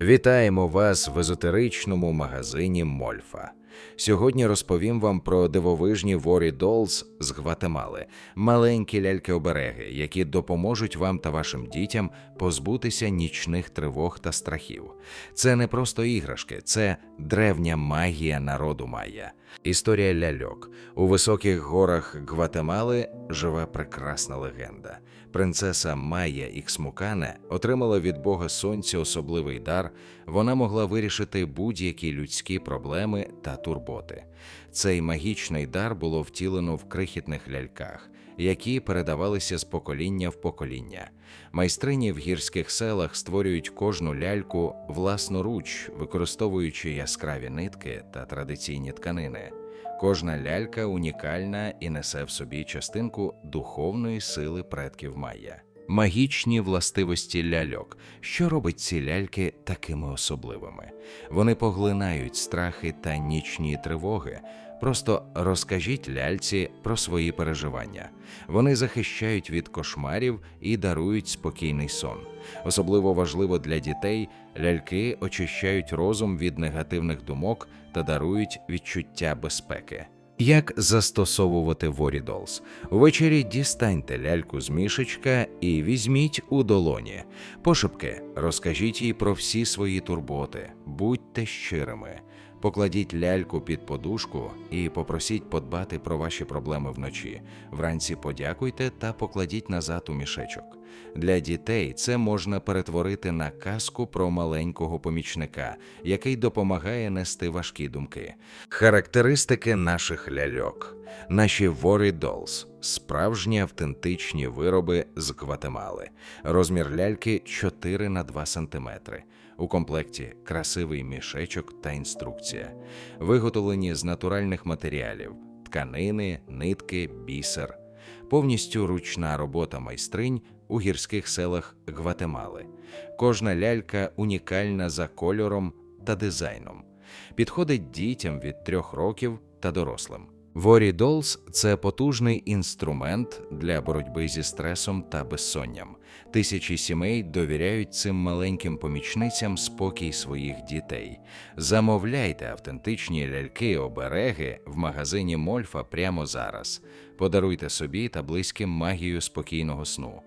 Вітаємо вас в езотеричному магазині Мольфа. Сьогодні розповім вам про дивовижні Ворі Dolls з Гватемали, маленькі ляльки-обереги, які допоможуть вам та вашим дітям позбутися нічних тривог та страхів. Це не просто іграшки, це древня магія народу майя. Історія ляльок. У високих горах Гватемали живе прекрасна легенда. Принцеса Майя Іксмукане отримала від Бога Сонця особливий дар. Вона могла вирішити будь-які людські проблеми та турботи. Цей магічний дар було втілено в крихітних ляльках, які передавалися з покоління в покоління. Майстрині в гірських селах створюють кожну ляльку власноруч, використовуючи яскраві нитки та традиційні тканини. Кожна лялька унікальна і несе в собі частинку духовної сили предків Майя. Магічні властивості ляльок, що робить ці ляльки такими особливими. Вони поглинають страхи та нічні тривоги. Просто розкажіть ляльці про свої переживання. Вони захищають від кошмарів і дарують спокійний сон. Особливо важливо для дітей, ляльки очищають розум від негативних думок та дарують відчуття безпеки. Як застосовувати Ворідолс? Увечері дістаньте ляльку з мішечка і візьміть у долоні. Пошепки розкажіть їй про всі свої турботи, будьте щирими. Покладіть ляльку під подушку і попросіть подбати про ваші проблеми вночі. Вранці подякуйте та покладіть назад у мішечок. Для дітей це можна перетворити на казку про маленького помічника, який допомагає нести важкі думки. Характеристики наших ляльок. Наші Worry Dolls – справжні автентичні вироби з Гватемали. Розмір ляльки 4 на 2 см. У комплекті красивий мішечок та інструкція. Виготовлені з натуральних матеріалів: тканини, нитки, бісер. Повністю ручна робота майстринь у гірських селах Гватемали. Кожна лялька унікальна за кольором та дизайном. Підходить дітям від трьох років та дорослим. Worry Dolls – це потужний інструмент для боротьби зі стресом та безсонням. Тисячі сімей довіряють цим маленьким помічницям спокій своїх дітей. Замовляйте автентичні ляльки-обереги в магазині Мольфа прямо зараз. Подаруйте собі та близьким магію спокійного сну.